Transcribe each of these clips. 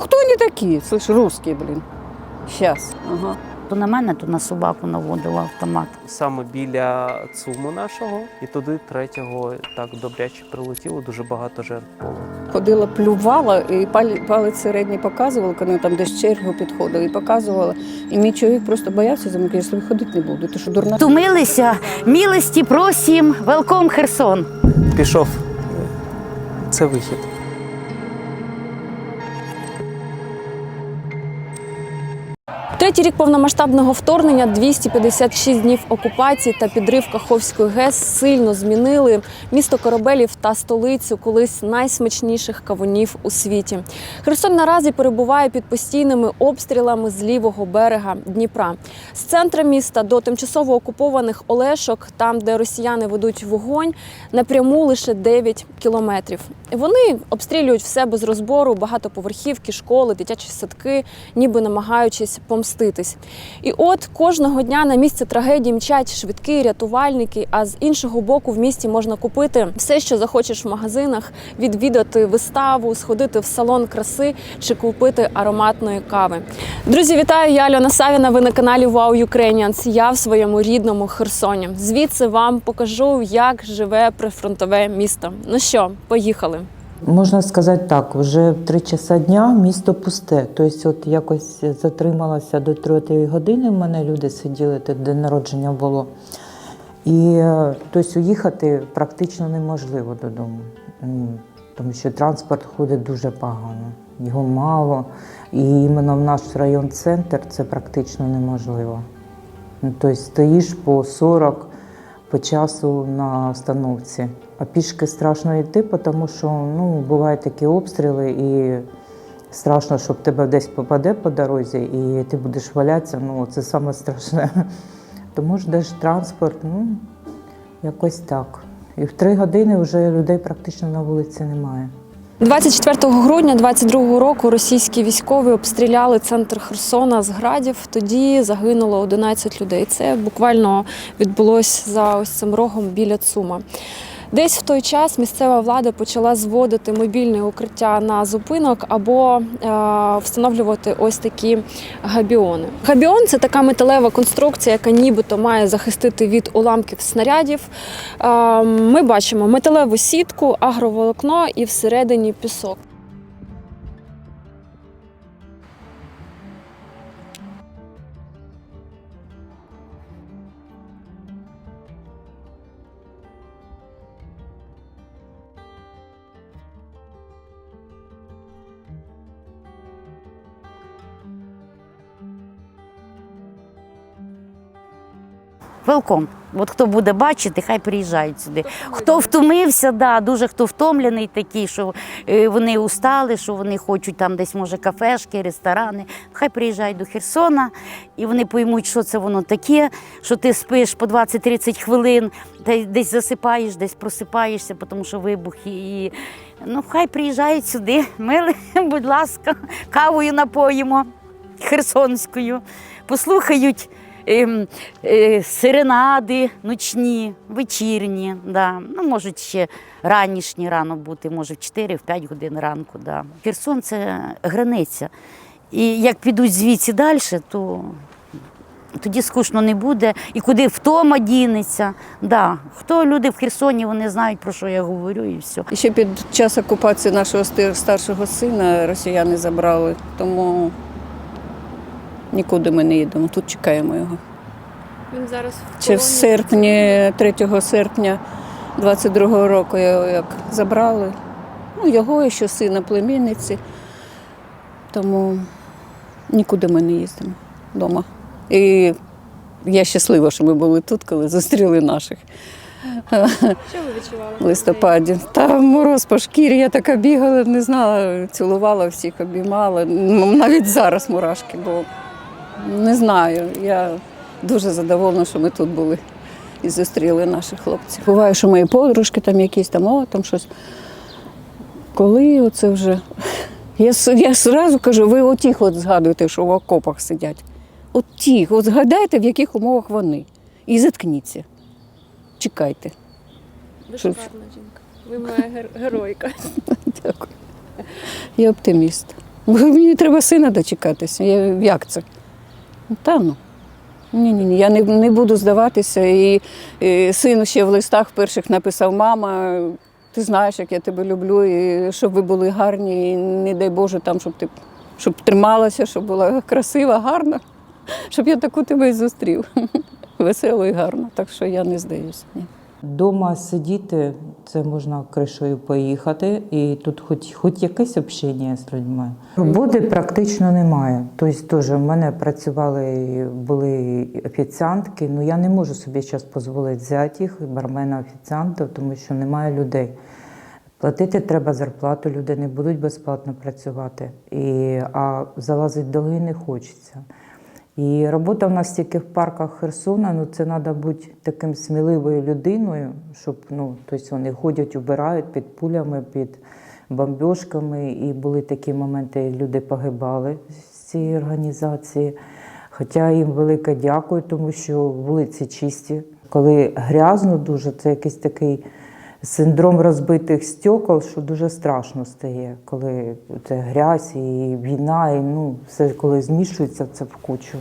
Хто вони такі? Слышь, русські, блін. Щас. Ага. То на мене, то на собаку наводила автомат. саме біля цуму нашого, і туди третього так добряче прилетіло, дуже багато жертв було. Ходила, плювала і палі- палець середній показувала, коли там десь чергу підходили і показувала. І мій чоловік просто боявся за мене, каже, я ходити не буду. Ти що дурна? Тумилися, милості просім, велком Херсон. Пішов. Це вихід. Третій рік повномасштабного вторгнення, 256 днів окупації та підрив Каховської ГЕС сильно змінили місто корабелів та столицю колись найсмачніших кавунів у світі. Херсон наразі перебуває під постійними обстрілами з лівого берега Дніпра. З центра міста до тимчасово окупованих Олешок, там де росіяни ведуть вогонь, напряму лише 9 кілометрів. Вони обстрілюють все без розбору, багатоповерхівки, школи, дитячі садки, ніби намагаючись помститись. І от кожного дня на місце трагедії мчать швидкі рятувальники. А з іншого боку, в місті можна купити все, що захочеш в магазинах, відвідати виставу, сходити в салон краси чи купити ароматної кави. Друзі, вітаю! Я Альона Савіна. Ви на каналі Wow Ukrainians. Я в своєму рідному Херсоні. Звідси вам покажу, як живе прифронтове місто. Ну що, поїхали. Можна сказати так, вже в три часа дня місто пусте. Тобто, от якось затрималася до третьої години. В мене люди сиділи, тут день народження було. І е, тобто, уїхати практично неможливо додому, тому що транспорт ходить дуже погано, його мало. І іменно в наш район центр це практично неможливо. Ну, Тобто стоїш по 40 по часу на остановці. А пішки страшно йти, тому що ну, бувають такі обстріли, і страшно, щоб тебе десь попаде по дорозі, і ти будеш валятися. Ну, це саме страшне. Тому ждеш транспорт, ну, якось так. І в три години вже людей практично на вулиці немає. 24 грудня 22 року російські військові обстріляли центр Херсона з градів. Тоді загинуло 11 людей. Це буквально відбулось за ось цим рогом біля Цума. Десь в той час місцева влада почала зводити мобільне укриття на зупинок або е, встановлювати ось такі габіони. Габіон це така металева конструкція, яка нібито має захистити від уламків снарядів. Е, ми бачимо металеву сітку, агроволокно і всередині пісок. Велком. От хто буде бачити, хай приїжджають сюди. Хто втомився, да, дуже хто втомлений такий, що е, вони устали, що вони хочуть там десь, може, кафешки, ресторани. Хай приїжджають до Херсона і вони поймуть, що це воно таке, що ти спиш по 20-30 хвилин, де- десь засипаєш, десь просипаєшся, тому що вибухи. І... Ну, хай приїжджають сюди. Мили, будь ласка, кавою напоїмо херсонською, послухають ем, е, ночні, вечірні. Да. Ну, можуть ще ранішні рано бути, може в 4-5 годин ранку. Да. Херсон це границя. І як підуть звідси далі, то тоді скучно не буде. І куди втома дінеться. Да. Хто люди в Херсоні, вони знають, про що я говорю, і все. І ще під час окупації нашого старшого сина росіяни забрали, тому нікуди ми не їдемо. Тут чекаємо його. Він зараз Чи в серпні, 3 серпня 22-го року його як забрали. Ну, його і ще сина племінниці. Тому нікуди ми не їздимо вдома. І я щаслива, що ми були тут, коли зустріли наших. Що ви відчували? в листопаді. Та мороз по шкірі, я така бігала, не знала, цілувала всіх, обіймала. Навіть зараз мурашки, бо не знаю. Я дуже задоволена, що ми тут були і зустріли наших хлопців. Буває, що мої подружки там якісь там, о, там щось. Коли оце вже. Я, я одразу кажу, ви отіх от згадуєте, що в окопах сидять. От тих, от згадайте, в яких умовах вони. І заткніться. Чекайте. Ви Що? шикарна жінка. Ви моя гер- геройка. Дякую. Я оптиміст. Мені треба сина дочекатися. Я, як це? Та ну. Ні, ні, ні, я не, не буду здаватися. І, і син ще в листах перших написав: мама, ти знаєш, як я тебе люблю, і щоб ви були гарні, і не дай Боже, там, щоб ти щоб трималася, щоб була красива, гарна, щоб я таку тебе і зустрів. Весело і гарно. Так що я не здаюся. Дома сидіти, це можна кришою поїхати, і тут хоч, хоч якесь общення з людьми. Роботи практично немає. Тобто теж в мене працювали, були офіціантки, ну я не можу собі зараз дозволити взяти їх, бармена офіціанта, тому що немає людей. Платити треба зарплату, люди не будуть безплатно працювати, і, а залазити долги не хочеться. І робота в нас тільки в парках Херсона, ну це треба бути таким сміливою людиною, щоб ну, тобто вони ходять, убирають під пулями, під бомбьошками. І були такі моменти, люди погибали з цієї організації. Хоча їм велике дякую, тому що вулиці чисті. Коли грязно дуже, це якийсь такий синдром розбитих стекол, що дуже страшно стає, коли це грязь і війна, і ну, все коли змішується це в кучу.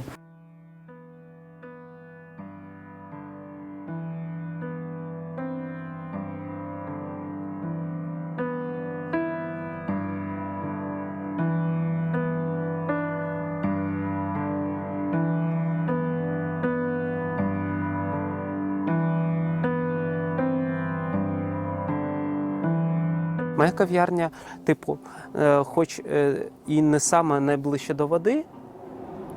Моя кав'ярня, типу, е, хоч е, і не саме найближче до води,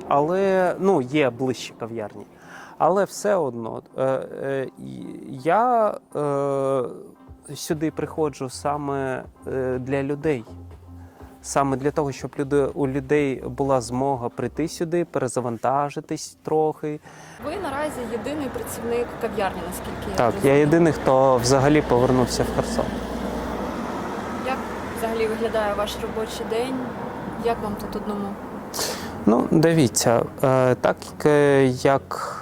але ну, є ближчі кав'ярні. Але все одно е, я сюди приходжу саме для людей. Саме для того, щоб люди, у людей була змога прийти сюди, перезавантажитись трохи. Ви наразі єдиний працівник кав'ярні, наскільки я Так, я єдиний, хто взагалі повернувся в Херсон. Взагалі виглядає ваш робочий день? Як вам тут одному? Ну, дивіться, е, так е, як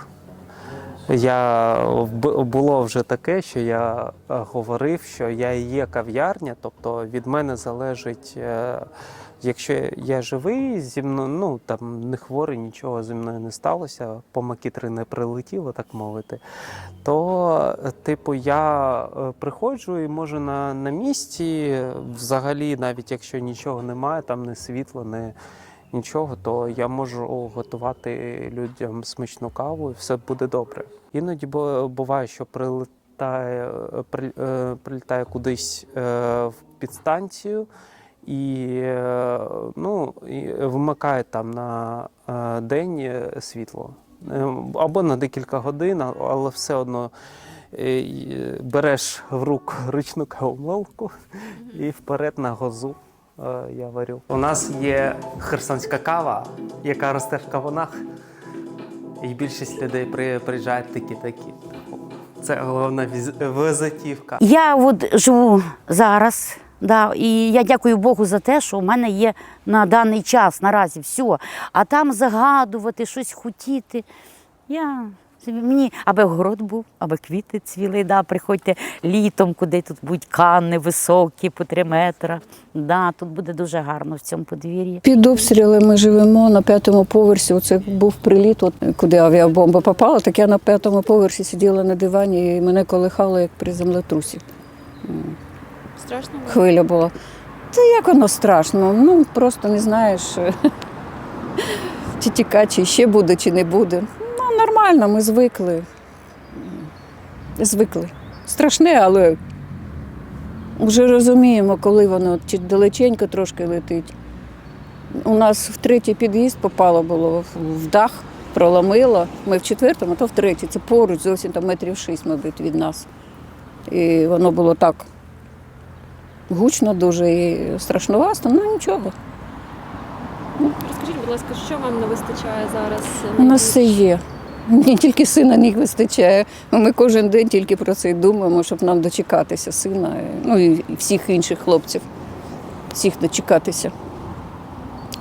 я було вже таке, що я е, говорив, що я є кав'ярня, тобто від мене залежить, якщо я живий, зі мною, ну там не хворий, нічого зі мною не сталося, по макітри не прилетіло, так мовити, то, типу, я е, приходжу і можу на, на місці, взагалі, навіть якщо нічого немає, там не світло, не нічого, то я можу готувати людям смачну каву і все буде добре. Іноді бу- буває, що прилітає, е, е, прилітає кудись в підстанцію і, е, ну, і вимикає там на е, день світло. Е, Або на декілька годин, але все одно береш в руку ручну кавомолку і вперед на газу е, я варю. У нас є херсонська кава, яка росте в кавунах. І більшість людей приїжджають такі-такі. Це головна віз- візитівка. Я от живу зараз. Да, і я дякую Богу за те, що у мене є на даний час наразі все. А там загадувати, щось хотіти. Я мені аби город був, аби квіти цвіли. Да, приходьте літом, куди тут будуть канни високі, по три метри. Да, тут буде дуже гарно в цьому подвір'ї. Під обстріли ми живемо на п'ятому поверсі. Оце був приліт, от, куди авіабомба попала, так я на п'ятому поверсі сиділа на дивані і мене колихало, як при землетрусі. Страшно було? Хвиля була. Та як воно страшно? Ну просто не знаєш, чи тікати, чи ще буде, чи не буде. Ну, нормально, ми звикли. Звикли. Страшне, але вже розуміємо, коли воно чи далеченько трошки летить. У нас в третій під'їзд попало було в дах, проломило. Ми в четвертому, то в третій. Це поруч, зовсім там метрів шість, мабуть, від нас. І воно було так гучно дуже і страшновато, ну нічого. Розкажіть, будь ласка, що вам не вистачає зараз? У нас все є. Мені тільки сина не вистачає. Ми кожен день тільки про це й думаємо, щоб нам дочекатися сина, ну і і всіх інших хлопців, всіх дочекатися.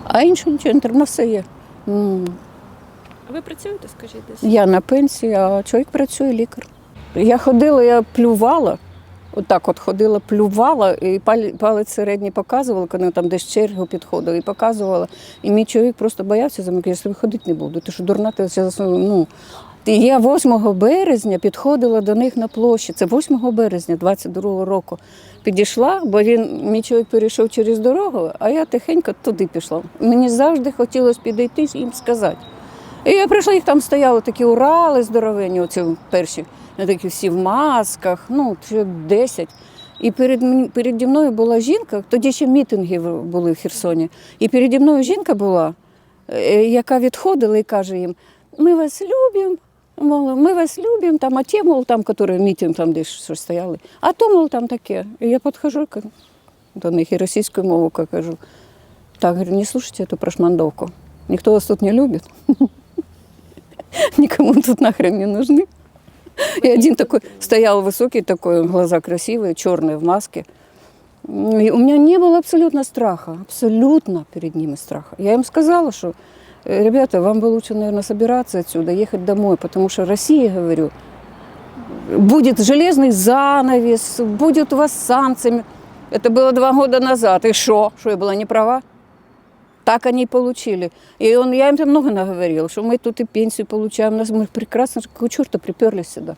А іншого нічого не все є. М, Ви працюєте, скажіть десь? Я на пенсії, а чоловік працює лікар. Я ходила, я плювала Отак от ходила, плювала, і палець середній показувала, коли там десь чергу підходила, і показувала. І мій чоловік просто боявся за мене, я тобою ходити не буду. Ти що дурна, ти зараз, ну. І я 8 березня підходила до них на площі. Це 8 березня 22-го року. Підійшла, бо він, мій чоловік перейшов через дорогу, а я тихенько туди пішла. Мені завжди хотілося підійти і їм сказати. І я прийшла, їх там стояли такі урали здоровенні, оці перші, такі всі в масках, ну, чоловік 10. І перед, переді мною була жінка, тоді ще мітинги були в Херсоні. І переді мною жінка була, е, яка відходила і каже їм: ми вас любимо. Ми вас любимо, там, а ті, мол, там, які мітинг там десь щось стояли, а то, мол, там таке. І я підходжу до них і російською мовою кажу. Так, говорю, не слушайте эту прошмандовку. Никто вас тут не любит. Никому тут нахрен не нужны. И один такой стоял высокий, такой, глаза красивые, черные в маске. И у меня не было абсолютно страха, абсолютно перед ними страха. Я им сказала, что, «Э, ребята, вам бы лучше, наверное, собираться отсюда, ехать домой, потому что Россия, говорю, будет железный занавес, будет у вас санкциями. Это было два года назад. И что? Что я была не права? Так они и получили. И он, я им много наговорила, что мы тут и пенсию получаем. Нас мы прекрасно, какого черта приперлись сюда.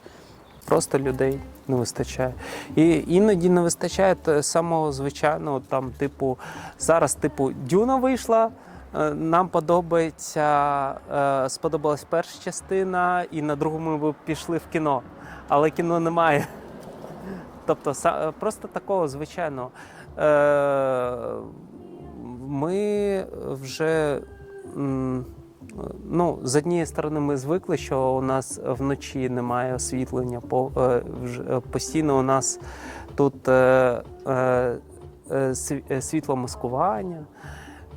Просто людей не вистачає. І іноді не вистачає самого звичайного, там, типу, зараз, типу, Дюна вийшла. е, Нам подобається, е, сподобалась перша частина, і на другу ми пішли в кіно. Але кіно немає. Тобто, просто такого звичайного. Ми вже. Ну, з однієї сторони, ми звикли, що у нас вночі немає освітлення. По, е, е, постійно у нас тут е, е, е, сві- е, світло маскування.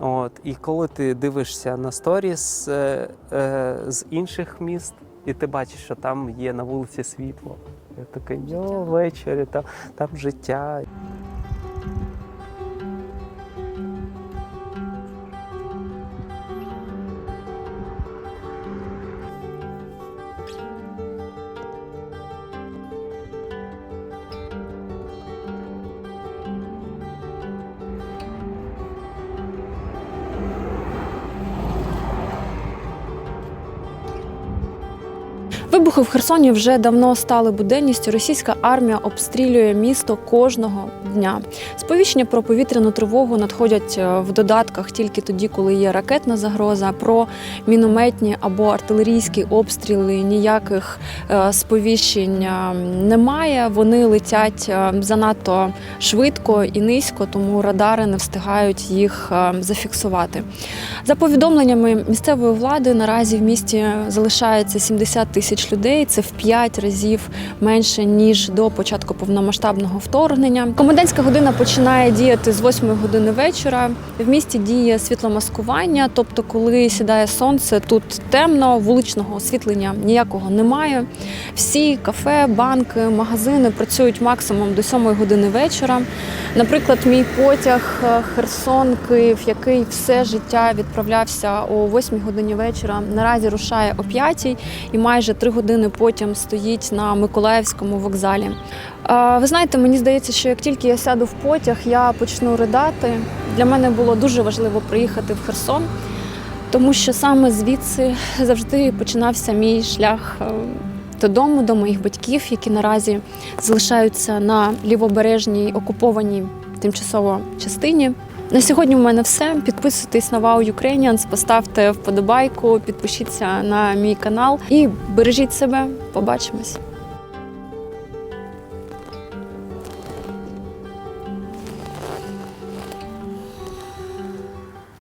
От, і коли ти дивишся на сторіс е, е, з інших міст, і ти бачиш, що там є на вулиці світло. Я такий, йо, ввечері, там, там життя. Вибухи в Херсоні вже давно стали буденністю. Російська армія обстрілює місто кожного дня. Сповіщення про повітряну тривогу надходять е, в додатках тільки тоді, коли є ракетна загроза. Про мінометні або артилерійські обстріли ніяких е, сповіщень е, немає. Вони летять занадто швидко і низько, тому радари не встигають їх зафіксувати. За повідомленнями місцевої влади, наразі в місті залишається 70 тисяч людей. Це в 5 разів менше ніж до початку повномасштабного вторгнення. Комендантська година починає діяти з 8 години вечора. В місті діє світломаскування, тобто, коли сідає сонце, тут темно, вуличного освітлення ніякого немає. Всі кафе, банки, магазини працюють максимум до 7 години вечора. Наприклад, мій потяг е, Херсон Київ, який все життя відправлявся о 8 годині вечора, наразі рушає о 5 і майже 3 години потім стоїть на Миколаївському вокзалі. Ви знаєте, мені здається, що як тільки я сяду в потяг, я почну ридати. Для мене було дуже важливо приїхати в Херсон, тому що саме звідси завжди починався мій шлях. е, Додому, до моїх батьків, які наразі залишаються на лівобережній окупованій тимчасово частині. На сьогодні в мене все. Підписуйтесь на Wow Ukrainians, поставте вподобайку, підпишіться на мій канал і бережіть себе. Побачимось.